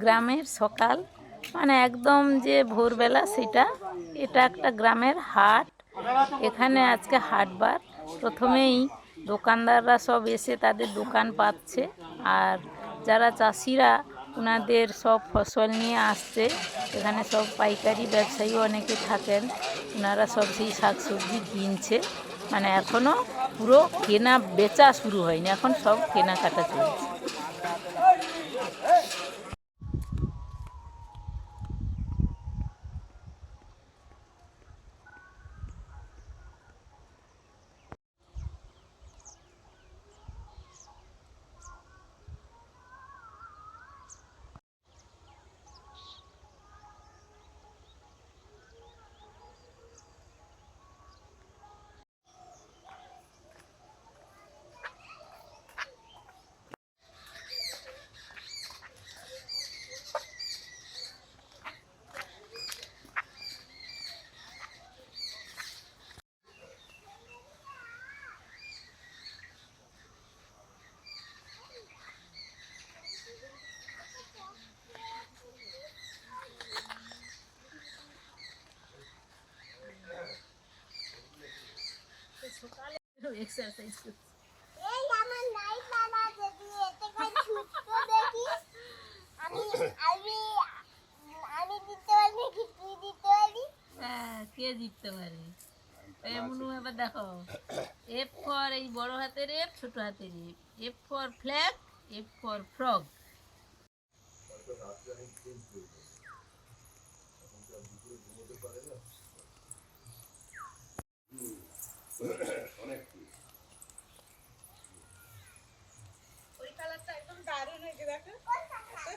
গ্রামের সকাল মানে একদম যে ভোরবেলা সেটা, এটা একটা গ্রামের হাট। এখানে আজকে হাটবার। প্রথমেই দোকানদাররা সব এসে তাদের দোকান পাচ্ছে। আর যারা চাষিরা ওনাদের সব ফসল নিয়ে আসছে। এখানে সব পাইকারি ব্যবসায়ী অনেকে থাকেন। ওনারা সব সেই শাকসবজি কিনছে। মানে এখনও পুরো কেনা, বেচা শুরু হয়নি। এখন সব কেনাকাটা চলছে। এক্সারসাইজ এই আমার লাইট বাবা যদি এতে করে ছুটতো দেখি আমি আমি আমি দিতে পারবি কি তুই দিতে পারবি হ্যাঁ কে জিততে পারে? এমন এবার দেখো। এফ ফর এই বড় হাতের এফ ছোট হাতের F F for flag F for frog ওই কালারটা একদম দারুণ হয়েছে দেখো কত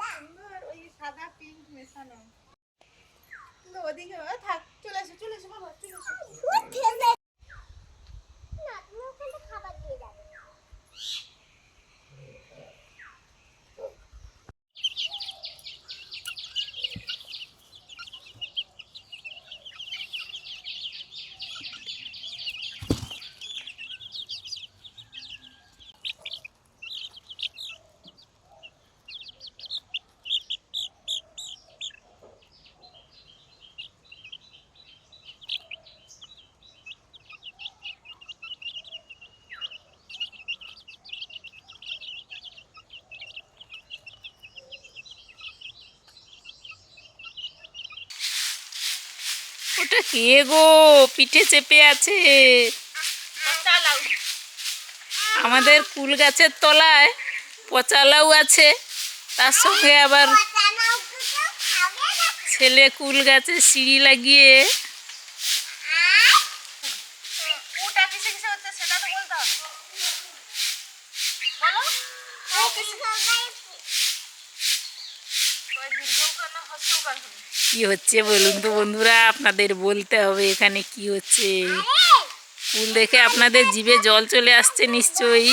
সুন্দর ওই সাদা পিঙ্ক মেশানো ওদিকে থাক চলে এসো চলে এসো বাবা চলে এসো উঠে না তুমি ওখানে খাবার দিয়ে যাবে ওটা কে গো, পিঠে চেপে আছে। আমাদের কুল গাছের তলায় পচালাও আছে, তার সঙ্গে আবার ছেলে কুল গাছে সিঁড়ি লাগিয়ে ওটা কিসে কিসে হচ্ছে সেটা তো বলতে হবে বলো ও কিছু খাবে ওই দীর্ঘকার না হস্যকার হবে হচ্ছে বলুন তো বন্ধুরা? আপনাদের বলতে হবে এখানে কি হচ্ছে। কুল দেখে আপনাদের জিভে জল চলে আসছে নিশ্চয়ই।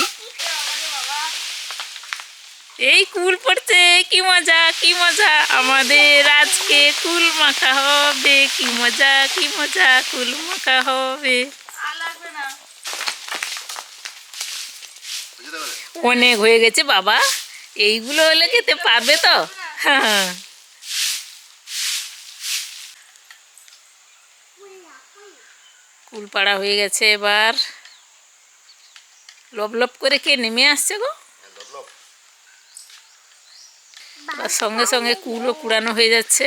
এই কুল পড়ছে, কি মজা কি মজা। আমাদের আজকে কুল মাখা হবে, কি মজা কি মজা, কুল মাখা হবে। অনেক হয়ে গেছে বাবা। এইগুলো হলে খেতে পারবে তো? হ্যাঁ। কুল পাড়া হয়ে গেছে এবার। লব লব করে কে নেমে আসছে গো? আর সঙ্গে সঙ্গে কুলও কুড়ানো হয়ে যাচ্ছে।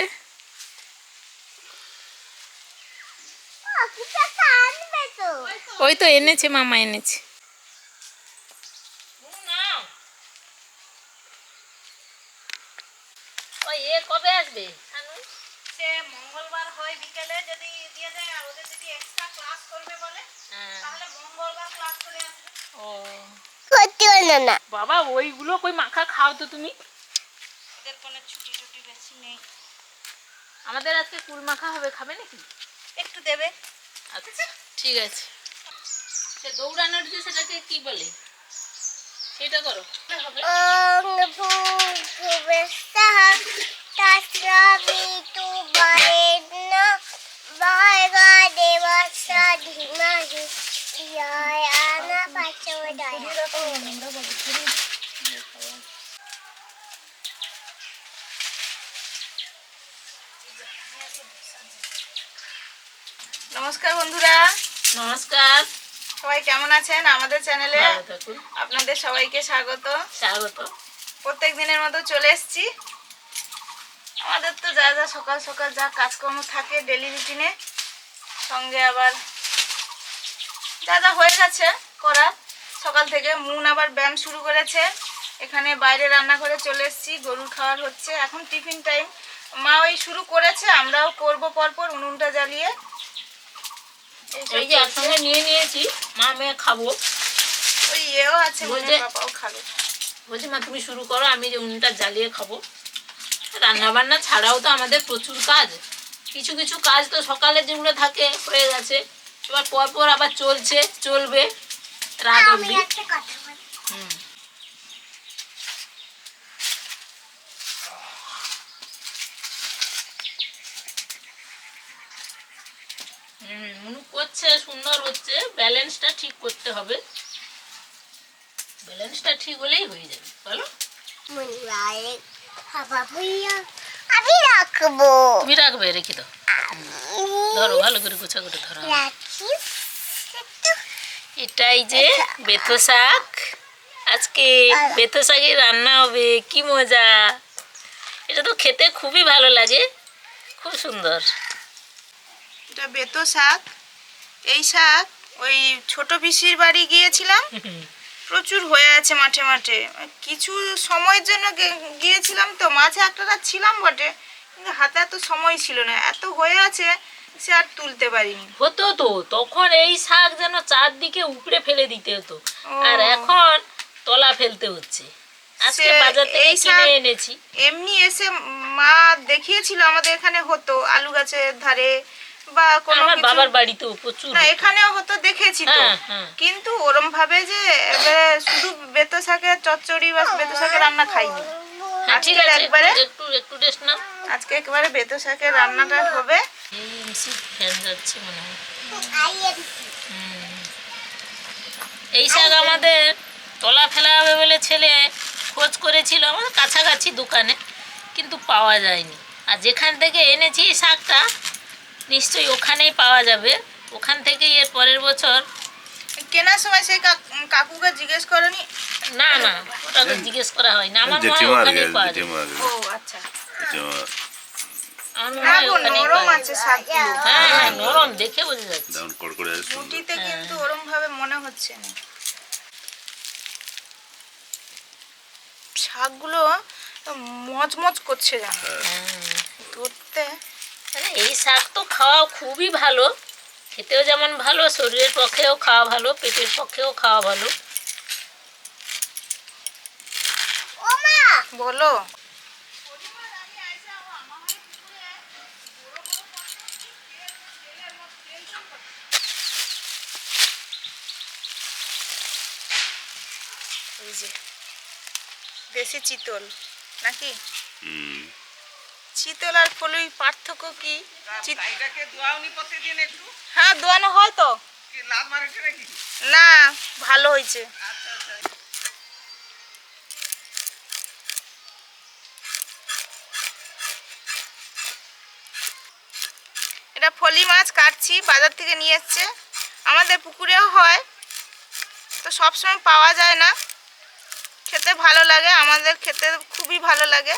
ওই তো এনেছে মামা এনেছে। কবে আসবে? সে মঙ্গলবার হয় বিকেলে যদি ওদের যদি এক্সট্রা ক্লাস করবে বলে তাহলে মঙ্গলবার ক্লাস করে আসবে। ও। করতে পারল না। বাবা ওইগুলো কই মাখা খাও তো তুমি। ওদের কোনো ছুটি টুটি বেশি নেই। আমাদের আজকে কুল মাখা হবে খাবে নাকি? একটু দেবে। আচ্ছা ঠিক আছে। সে দৌড়ানোর যে সেটাকে কি বলে? সেটা করো। Ang pupustahan tasabi tu নমস্কার বন্ধুরা। নমস্কার। সবাই কেমন আছেন? আমাদের চ্যানেলে আপনাদের সবাইকে স্বাগত। স্বাগত। প্রত্যেক দিনের মতো চলে এসেছি। আমাদের তো যা যা সকাল সকাল যা কাজকর্ম থাকে ডেলি রুটিনে সঙ্গে আবার যা যা হয়ে গেছে করা সকাল থেকে মুন আবার ব্যায়াম শুরু করেছে। এখানে বাইরে রান্না করে চলে এসেছি গরুর খাওয়ার হচ্ছে। এখন টিফিন টাইম। মা ওই শুরু করেছে আমরাও করব পরপর উনুনটা জ্বালিয়ে। এইসব এই যে একসঙ্গে নিয়ে নিয়েছি মা মেয়ে খাব। ওই ইয়েও আছে খাবে। বলছি মা তুমি শুরু করো আমি যে উনুনটা জ্বালিয়ে খাব। রান্না বান্না ছাড়াও তো আমাদের প্রচুর কাজ। কিছু কিছু কাজ তো সকালে যেগুলো থাকে হয়ে গেছে। এবার পর পর আবার চলছে চলবে। রাত হুম। হুম, করছে সুন্দর হচ্ছে। ব্যালেন্সটা ঠিক করতে হবে। ব্যালেন্সটা ঠিক হলেই হয়ে যাবে। বলো। আমি রাখব। তুমি রাখবে রেখে দাও। ধরো ভালো করে গোছা করে ধরো। এটাই যে বেথো শাক। আজকে বেথো শাকের রান্না হবে কি মজা। এটা তো খেতে খুবই ভালো লাগে খুব সুন্দর। এটা বেতো শাক। এই শাক ওই ছোট পিসির বাড়ি গিয়েছিলাম। প্রচুর হয়ে আছে মাঠে মাঠে। কিছু সময়ের জন্য গিয়েছিলাম তো মাঝে একটা রাত ছিলাম বটে কিন্তু হাতে এত সময় ছিল না। এত হয়ে আছে সে আর তুলতে পারিনি। হতো তো তখন এই শাক যেন চারদিকে উপড়ে ফেলে দিতে হতো। আর এখন তলা ফেলতে হচ্ছে। আজকে বাজার থেকে কিনে এনেছি। এমনি এসে মা দেখিয়েছিল আমাদের এখানে হতো আলু গাছের ধারে বা কোনো আমার বাবার বাড়িতেও প্রচুর না এখানেও হতো দেখেছি তো। হ্যাঁ, হ্যাঁ। কিন্তু ওরম ভাবে যে এবারে শুধু বেতো শাকের চচ্চড়ি বা বেতো শাকের রান্না খাইনি। হ্যাঁ ঠিক আছে একবারে? একটু- একটু রেস্ট নাও। আজকে একেবারে বেতো শাকের রান্নাটা হবে। এই ফ্যান যাচ্ছে মনে হয়। এই শাক আমাদের তলা ফেলা হবে বলে ছেলে খোঁজ করেছিল আমাদের কাছাকাছি দোকানে কিন্তু পাওয়া যায়নি। আর যেখান থেকে এনেছি এই শাকটা নিশ্চয়ই ওখানেই পাওয়া যাবে। ওখান থেকেই এর পরের বছর। কেনার সময় সেই কাকুকে জিজ্ঞেস করেনি? না না ওটাকে জিজ্ঞেস করা হয় না আমার মনে হয় ওখানেই পাওয়া যাবে। ও আচ্ছা। হয় হ্যাঁ হ্যাঁ কিন্তু ওরম ভাবে মনে হচ্ছে না। শাকগুলো মজমজ করছে জানো হ্যাঁ। ধরতে মানে এই শাক তো খাওয়া খুবই ভালো। খেতেও যেমন ভালো শরীরের পক্ষেও খাওয়া ভালো পেটের পক্ষেও খাওয়া ভালো। বলো। দেশি চিতল নাকি? হুম। চিতল আর ফলুই পার্থক্য কি? হ্যাঁ দোয়ানো হয় তো। না ভালো হয়েছে। এটা ফলি মাছ কাটছি বাজার থেকে নিয়ে এসছে। আমাদের পুকুরেও হয়। তো সবসময় পাওয়া যায় না। খেতে ভালো লাগে আমাদের খেতে খুবই ভালো লাগে।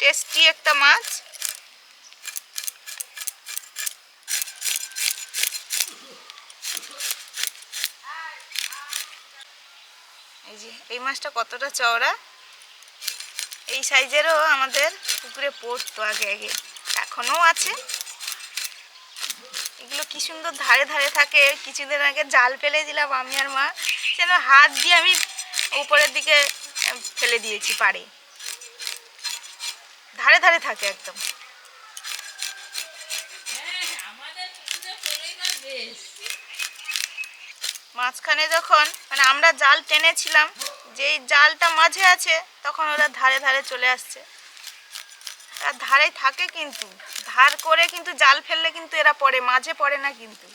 টেস্টি একটা মাছ। এই যে, এই মাছটা কতটা চওড়া? এই সাইজেরও আমাদের পুকুরে পড়তো আগে আগে। এখনও আছে। এগুলো কি সুন্দর ধারে ধারে থাকে। কিছুদিন আগে জাল ফেলে দিলাম আমি আর মা। যেন হাত দিয়ে আমি উপরের দিকে ফেলে দিয়েছি পাড়ে। ধারে ধারে থাকে একদম। মাঝখানে যখন মানে আমরা জাল টেনেছিলাম, যেই জালটা মাঝে আছে, তখন ওরা ধারে ধারে চলে আসছে। আর ধারে থাকে কিন্তু, ধার করে কিন্তু জাল ফেললে কিন্তু এরা পড়ে, মাঝে পড়ে না কিন্তু।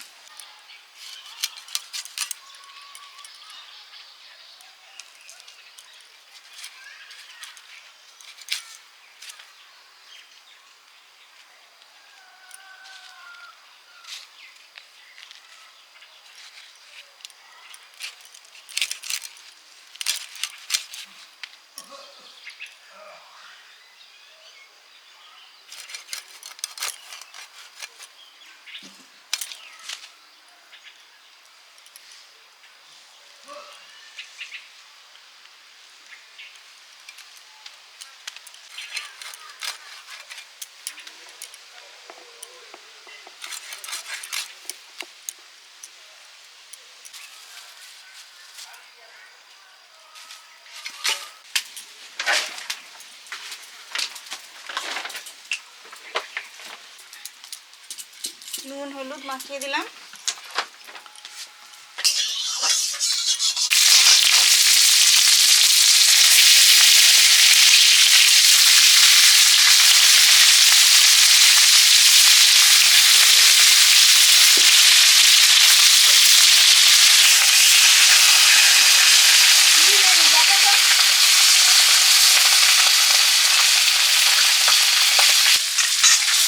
নুন হলুদ মাখিয়ে দিলাম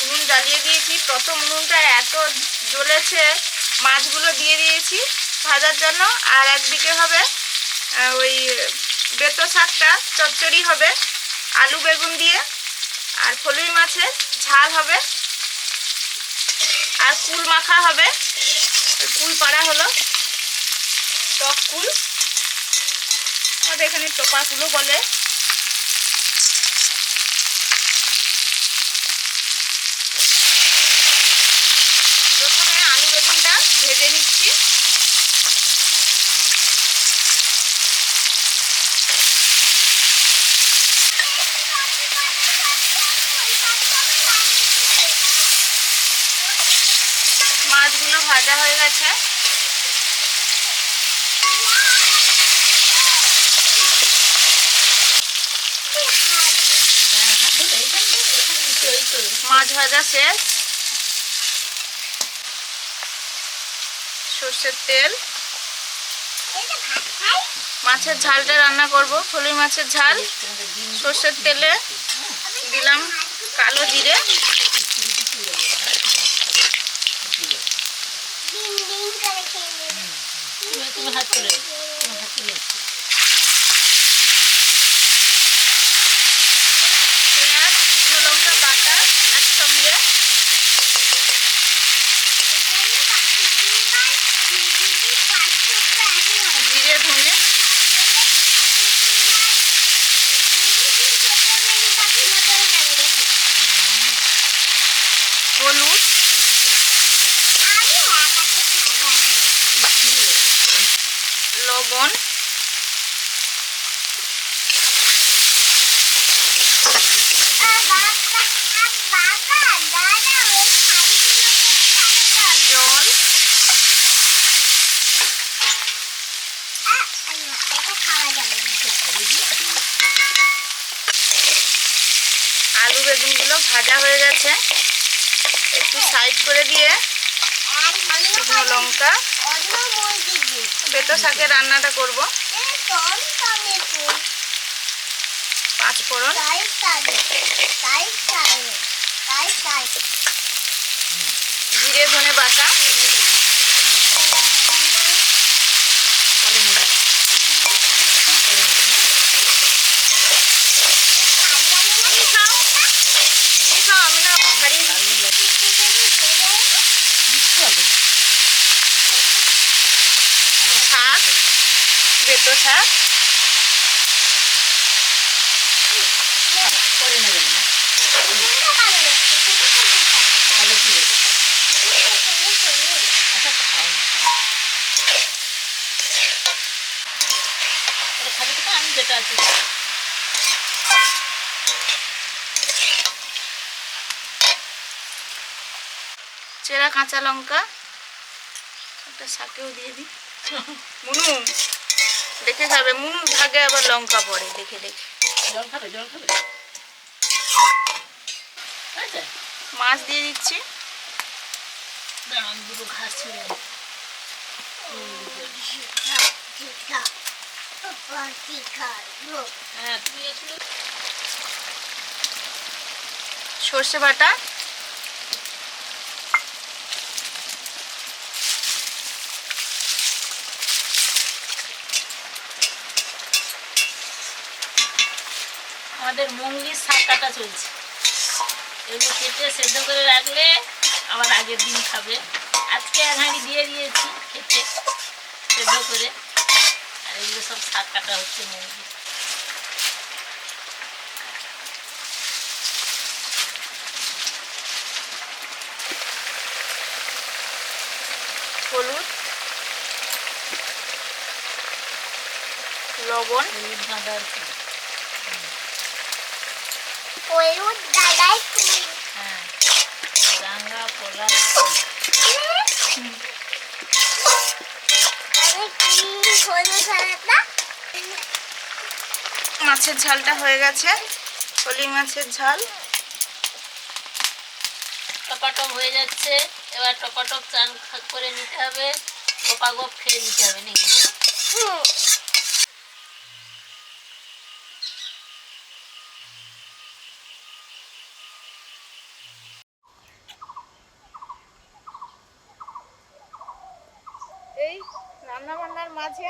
উনুন জ্বালিয়ে দিয়েছি। প্রথম উনুনটা এত জ্বলেছে, মাছগুলো দিয়ে দিয়েছি ভাজার জন্য। আর একদিকে হবে ওই বেতো শাকটা, চচ্চড়ি হবে, আলু বেগুন দিয়ে। আর ফলুই মাছের ঝাল হবে। আর কুল মাখা হবে। কুল পাড়া হলো, টক কুল। আমাদের এখানে টোপা কুলো বলে প্রথমে আলু বেগুনটা ভেজে নিচ্ছি। মাছগুলো ভাজা হয়ে গেছে। মাছ ভাজা শেষ। সর্ষের তেল। মাছের ঝালটা রান্না করব ফলুই মাছের ঝাল। সর্ষের তেলে দিলাম কালো জিরে। ডিম ডিম করে খেয়ে নেবে পেঁয়াজ শুকনো লঙ্কা বাটা একসঙ্গে জিরে ধনে হলুদ লবণ। জল। আলু বেগুনগুলো ভাজা হয়ে গেছে। একটু সাইড করে দিয়ে শুকনো লঙ্কা। বেতো শাকের রান্নাটা করব। পাঁচ ফোড়ন। জিরে ধনে বাটা তুমি খাও তুমি খাও আমি না হারিয়ে দিচ্ছি। শাক বেতো শাক আমি যেটা আছে চেরা কাঁচা লঙ্কা একটা শাকেও দিয়ে দিই। মুনু দেখে খাবে মুনুর ভাগে আবার লঙ্কা পড়ে দেখে দেখে। জল খাবে জল খাবে? মাছ দিয়ে দিচ্ছি। দাঁড়ান দুটো ঘাস ছেড়ে হ্যাঁ সর্ষে বাটা আমাদের মুঙ্গির শাক কাটা চলছে এগুলো কেটে সেদ্ধ করে রাখলে আবার আগের দিন খাবে। আজকে এক হাঁড়ি দিয়ে দিয়েছি খেতে, সেদ্ধ করে। আর এগুলো সব শাক কাটা হচ্ছে মুঙ্গি হলুদ, লবণ, হলুদ গাঁদার হলুদ হ্যাঁ রাঙা ফুল মাছের ঝালটা হয়ে গেছে। শলি মাছের ঝাল। টপাটপ হয়ে যাচ্ছে। এবার টপাটপ চান করে নিতে হবে। গোপাগপ খেয়ে নিতে হবে নাকি হুম এই রান্না বান্নার মাঝে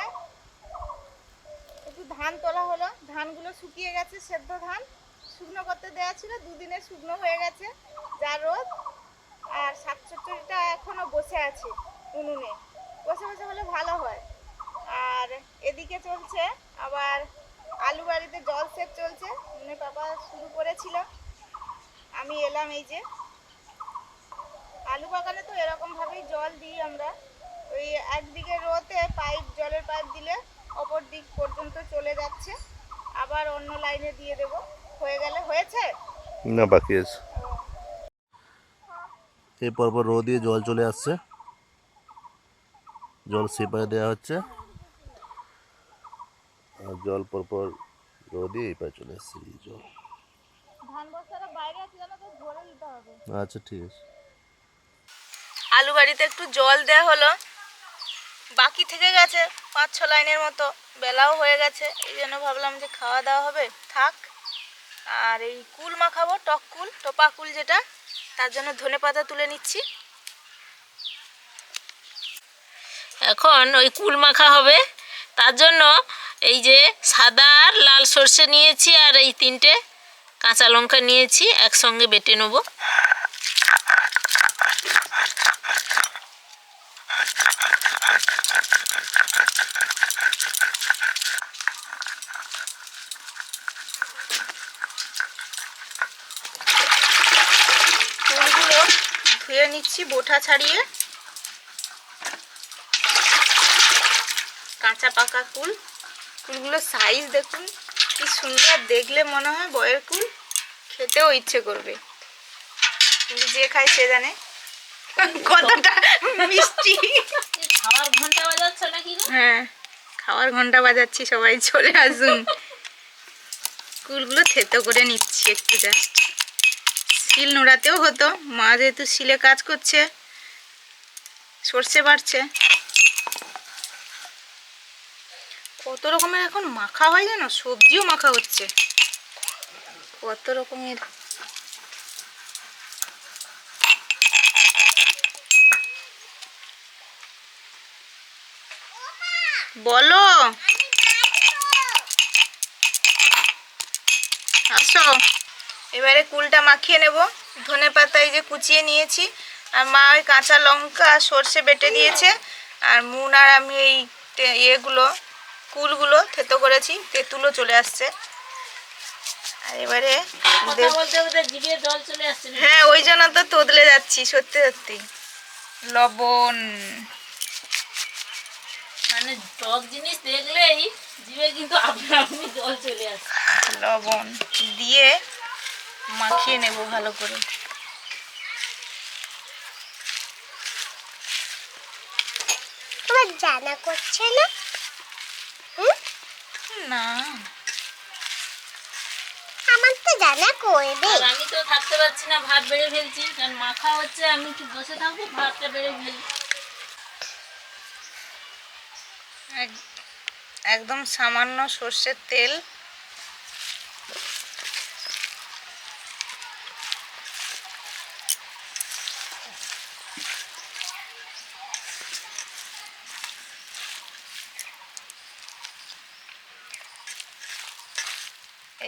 একটু ধান তোলা হলো। ধানগুলো শুকিয়ে গেছে, সেদ্ধ ধান। শুকনো করতে দেওয়া ছিল, দুদিনে শুকনো হয়ে গেছে যা রোদ। আর শাক চচ্চড়িটা এখনও বসে আছে উনুনে। বসে বসে হলে ভালো হয়। আর এদিকে চলছে আবার আলু বাড়িতে জল সেচ চলছে। মানে পাপা শুরু করেছিল। আমি এলাম এই যে। আলু বাগানে তো এরকমভাবেই জল দিই আমরা। ওই একদিকে রোতে পাইপ জলের পাইপ দিলে অপর দিক পর্যন্ত চলে যাচ্ছে। আবার অন্য লাইনে দিয়ে দেব। হয়ে গেলে হয়েছে? না বাকি আছে। এই পরপর রো দিয়ে জল চলে আসছে। জল সেপারে দেওয়া হচ্ছে। আর জল পরপর রো দিয়ে এই পারে চলে আসছে এই জল। ধান বস্তাটা বাইরে আছে জানো তো? ধরে নিতে হবে। আচ্ছা ঠিক আছে। আলু বাড়িতে একটু জল দেওয়া হলো। বাকি থেকে গেছে পাঁচ ছ লাইনের মতো। বেলাও হয়ে গেছে, এই জন্য ভাবলাম যে খাওয়া দাওয়া হবে, থাক। আর এই কুল মাখাবো, টক কুল, টোপা কুল যেটা, তার জন্য ধনে পাতা তুলে নিচ্ছি। এখন ওই কুল মাখা হবে, তার জন্য এই যে সাদা আর লাল সর্ষে নিয়েছি, আর এই তিনটে কাঁচা লঙ্কা নিয়েছি, একসঙ্গে বেটে নেব কুলগুলো ধুয়ে নিচ্ছি বোঠা ছাড়িয়ে। কাঁচা পাকা কুল। কুলগুলোর সাইজ দেখুন কি সুন্দর দেখলে মনে হয় বয়ের কুল খেতেও ইচ্ছে করবে। কিন্তু যে খায় সে জানে। কতটা মিষ্টি। খাওয়ার ঘণ্টা বাজাচ্ছ নাকি হ্যাঁ খাওয়ার ঘণ্টা বাজাচ্ছি সবাই চলে আসুন। কুলগুলো থেতো করে নিচ্ছি একটু জাস্ট শিল নোড়াতেও হতো। মা যেহেতু শিলে কাজ করছে, সর্ষে বাড়ছে। কত রকমের এখন মাখা হয় জানো? সবজিও মাখা হচ্ছে। কত রকমের। বলো। আসো। এবারে কুলটা মাখিয়ে নেব। ধনে পাতা এই যে কুচিয়ে নিয়েছি। আর মা ওই কাঁচা লঙ্কা আর সর্ষে বেটে দিয়েছে। আর মুন আর আমি এই ইয়েগুলো কুলগুলো থেতো করেছি তেঁতুলও চলে আসছে। আর এবারে? হ্যাঁ ওই জন্য তো তোদলে যাচ্ছি সত্যি সত্যি। লবণ। মানে টক জিনিস দেখলেই জিভে কিন্তু আপনা আপনি জল চলে আসে লবণ দিয়ে মাখিয়ে নেব ভালো করে। তোমার জানা করছে না? না। আমার তো জানা করবে। আমি তো থাকতে পারছি না ভাত বেড়ে ফেলছি। কারণ মাখা হচ্ছে আমি কি বসে থাকব ভাতটা বেড়ে ফেলি। এক- একদম সামান্য সর্ষের তেল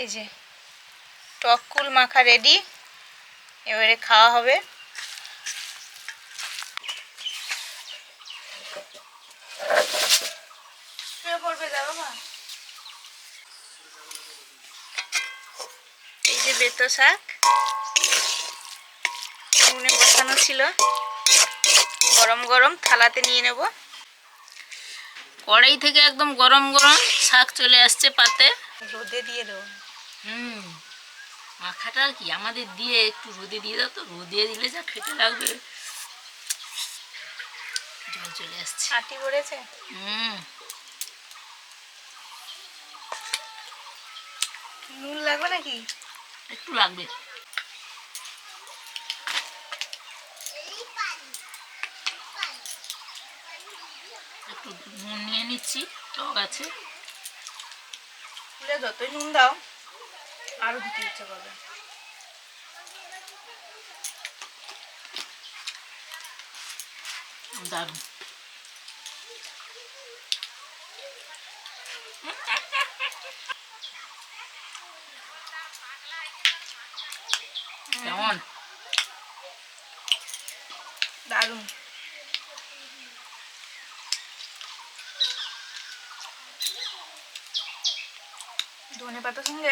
এই যে, টক কুল মাখা রেডি এবারে খাওয়া হবে। এই যে বেতো শাক। উনুনে বসানো ছিল। গরম গরম থালাতে নিয়ে নেব। কড়াই থেকে একদম গরম গরম শাক চলে আসছে পাতে। রোদে দিয়ে দেবো। হুম। মাখাটা আর কি আমাদের দিয়ে একটু রোদে দিয়ে দাও তো রোদে দিলে যা খেতে লাগবে। জল চলে আসছে। আটি পড়েছে? হুম। নুন লাগবে নাকি? একটু লাগবে। একটু নুন নিয়ে নিচ্ছি টক আছে। যতই নুন দাও। আরও দিতে ইচ্ছে করবে। দারুণ। কেমন? দারুণ। ধনে পাতার সঙ্গে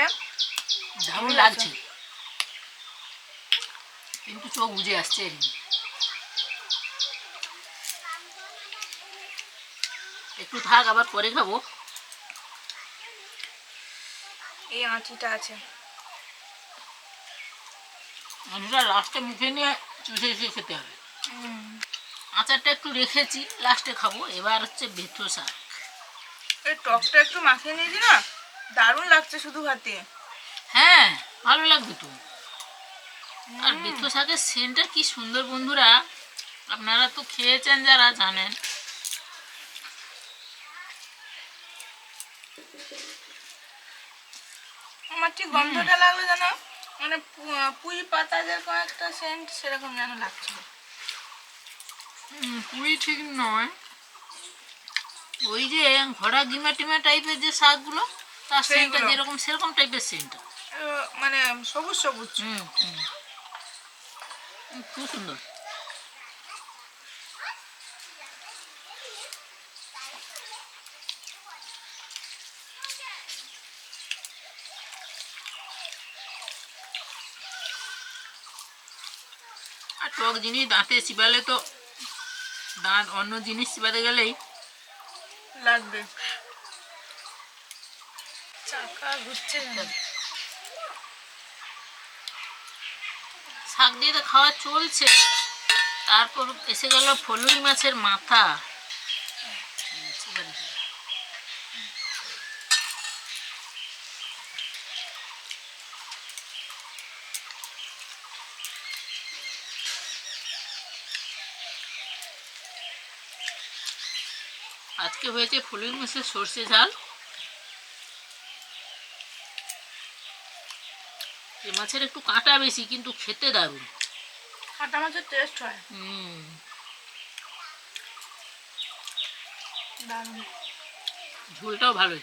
দারুণ লাগছে। কিন্তু চোখ বুঝে আসছে একটু থাক আবার পরে খাব। এই আঁটিটা আছে। আমরা লাস্টে মুখে নিয়ে চুষে চুষে খেতে হবে। আচারটা একটু রেখেছি লাস্টে খাব। এবার হচ্ছে বেথো শাক। এই টকটা একটু মাখিয়ে নিয়েছি না? দারুণ লাগছে শুধু ভাতে হ্যাঁ ভালো লাগবে তো। আর বেথো শাকের সেন্টটা কি সুন্দর বন্ধুরা। আপনারা তো খেয়েছেন যারা জানেন। আমার ঠিক গন্ধটা লাগল যেন। মানে পুঁই পাতা যেরকম একটা সেন্ট সেরকম যেন লাগছিল পুরি ঠিক নয়। ওই যে ঘোড়া ডিমা টিমা টাইপের যে শাকগুলো তার সেন্টটা যেরকম সেরকম টাইপের সেন্টটা মানে সবুজ সবুজ। খুব সুন্দর। আর টক জিনিস দাঁতে চিবালে তো দাঁত অন্য জিনিস চিবাতে গেলেই লাগবে। চাকা ঘুরছে। শাক দিয়ে তো খাওয়া চলছে। তারপর এসে গেল ফলুই মাছের মাথা। আজকে হয়েছে ফুলুই মাছের সর্ষে ঝাল। এই মাছের একটু কাঁটা বেশি কিন্তু খেতে দারুণ। কাঁটা মাছের টেস্ট হয়। হুম। দারুণ। ঝোলটাও ভালো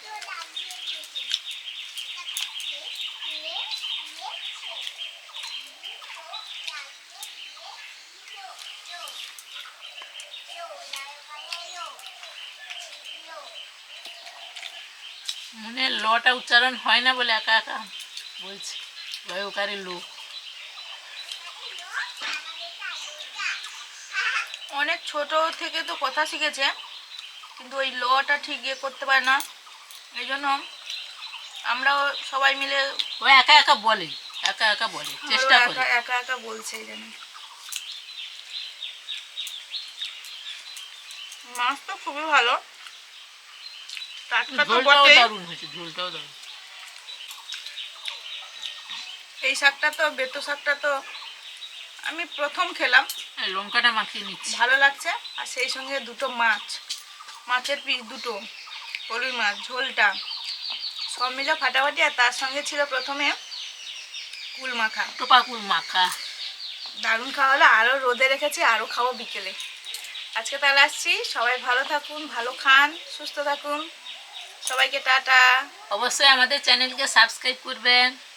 মনে লটা উচ্চারণ হয় না বলে একা একা বলছি। লয়কারের লো অনেক ছোট থেকে তো কথা শিখেছে কিন্তু ওই লটা ঠিক ইয়ে করতে পারে না। এই জন্য আমরাও সবাই মিলে ও একা একা বলে একা একা বলে চেষ্টা করে। একা একা বলছে এই জন্য। মাছ তো খুবই ভালো। টাটকা তো। দারুণ হয়েছে ঝোলটাও দারুণ। এই শাকটা তো বেতো শাকটা তো আমি প্রথম খেলাম। আর লঙ্কাটা মাখিয়ে নিচ্ছি। ভালো লাগছে। আর সেই সঙ্গে দুটো মাছ। মাছের পিস দুটো। কলুই মাছ ঝোলটা। সব মিলে ফাটাফাটি। আর তার সঙ্গে ছিল প্রথমে কুল মাখা। টোপা কুল মাখা। দারুণ খাওয়া হলো। আরও রোদে রেখেছি আরও খাব বিকেলে। আজকে তাহলে আসছি। সবাই ভালো থাকুন ভালো খান সুস্থ থাকুন। সবাইকে টাটা। অবশ্যই আমাদের চ্যানেলকে সাবস্ক্রাইব করবেন।